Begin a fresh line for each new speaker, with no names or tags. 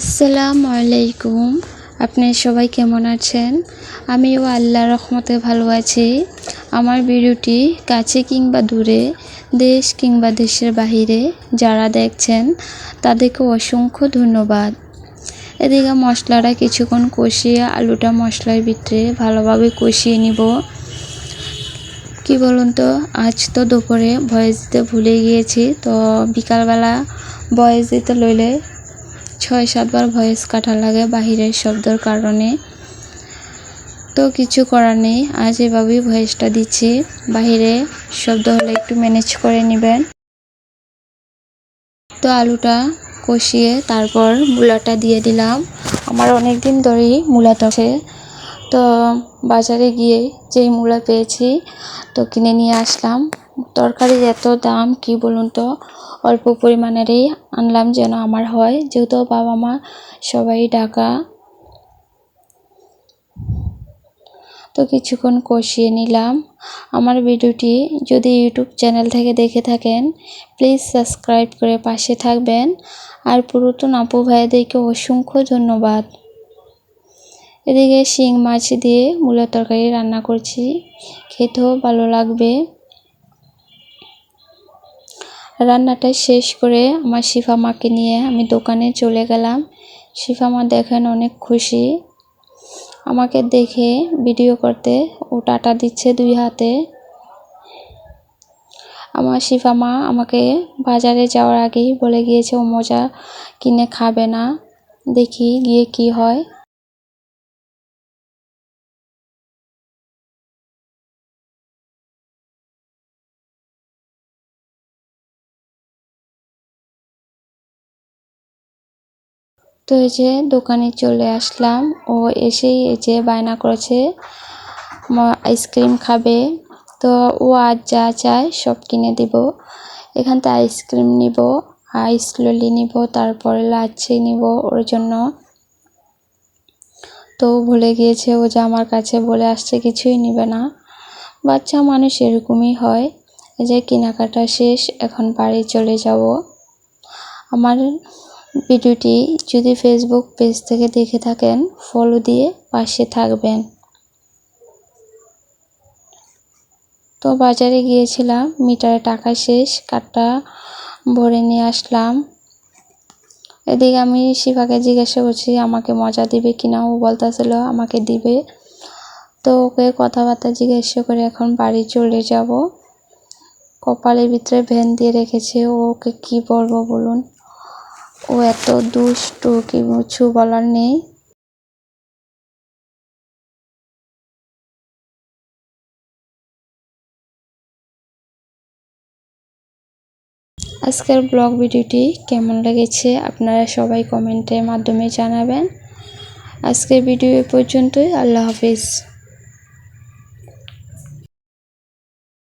আসসালামু আলাইকুম। আপনি সবাই কেমন আছেন? আমিও আল্লাহ রহমতে ভালো আছি। আমার ভিডিওটি কাছে কিংবা দূরে, দেশ কিংবা দেশের বাহিরে যারা দেখছেন, তাদেরকে অসংখ্য ধন্যবাদ। এদিকে মশলাটা কিছুক্ষণ কষিয়ে আলুটা মশলার ভিতরে ভালোভাবে কষিয়ে নিব। কি বলুন তো, আজ তো দুপুরে ভয়েস দিতে ভুলে গিয়েছি, তো বিকালবেলা ভয়েস দিতে লইলে ছয়, সাতবার ভয়েস কাটা লাগে বাহিরের শব্দর কারণে। তো কিছু করার নেই, আজ এভাবেই ভয়েসটা দিচ্ছি। বাহিরে শব্দ হলে একটু ম্যানেজ করে নেবেন। তো আলুটা কষিয়ে তারপর মূলাটা দিয়ে দিলাম। আমার অনেক দিন ধরেই আছে। তো বাজারে গিয়ে যেই মূলা পেয়েছি তো কিনে নিয়ে আসলাম। তরকারির এত দাম, কি বলুন তো? অল্প পরিমাণেরই আনলাম যেন আমার হয়। যেহেতু বাবা মা সবাই ডাকা তো কিছুক্ষণ কষিয়ে নিলাম। আমার ভিডিওটি যদি ইউটিউব চ্যানেল থেকে দেখে থাকেন, প্লিজ সাবস্ক্রাইব করে পাশে থাকবেন। আর পুরাতন আপু ভাইদেরকে অসংখ্য ধন্যবাদ। এদিকে শিং মাছ দিয়ে মূলের তরকারি রান্না করছি। খেতেও ভালো লাগবে। রান্নাটা শেষ করে আমার শিফা মাকে নিয়ে আমি দোকানে চলে গেলাম। শিফা মা দেখেন অনেক খুশি। আমাকে দেখে ভিডিও করতে ও টাটা দিচ্ছে দুই হাতে। আমার শিফা মা আমাকে বাজারে যাওয়ার আগেই বলে গিয়েছে, ও মজা কিনে খাবে না। দেখি গিয়ে কি হয়। তো এই যে দোকানে চলে আসলাম। ও এসেই এই যে বায়না করেছে আইসক্রিম খাবে। তো ও আজ যা চায় সব কিনে দিব। এখান থেকে আইসক্রিম নিব, আইস ললি নিব, তারপরে লাচ্ছি নিব ওর জন্য। তো ভুলে গিয়েছে, ও যে আমার কাছে বলে আসছে কিছুই নিবে না। বাচ্চা মানুষ এরকমই হয়। এই যে কেনাকাটা শেষ, এখন বাড়ি চলে যাব। আমার ভিডিওটি যদি ফেসবুক পেজ থেকে দেখে থাকেন ফলো দিয়ে পাশে থাকবেন। তো বাজারে গিয়েছিলাম, মিটারে টাকা শেষ কার্ডটা ভরে নিয়ে আসলাম। এদিকে আমি শিফাকে জিজ্ঞাসা করছি, আমাকে মজা দিবে কিনা? ও বলতেছিল, আমাকে দিবে। তো ওকে কথাবার্তা জিজ্ঞাসা করে এখন বাড়ি চলে যাব। কপালের ভিতরে ভ্যান দিয়ে রেখেছে ওকে কি বলব বলুন। ও এত দুষ্টু, কি কিছু বলার নেই। আজকের ব্লগ ভিডিওটি কেমন লেগেছে আপনারা সবাই কমেন্টের মাধ্যমে জানাবেন। আজকের ভিডিও এ পর্যন্তই, আল্লাহ হাফিজ।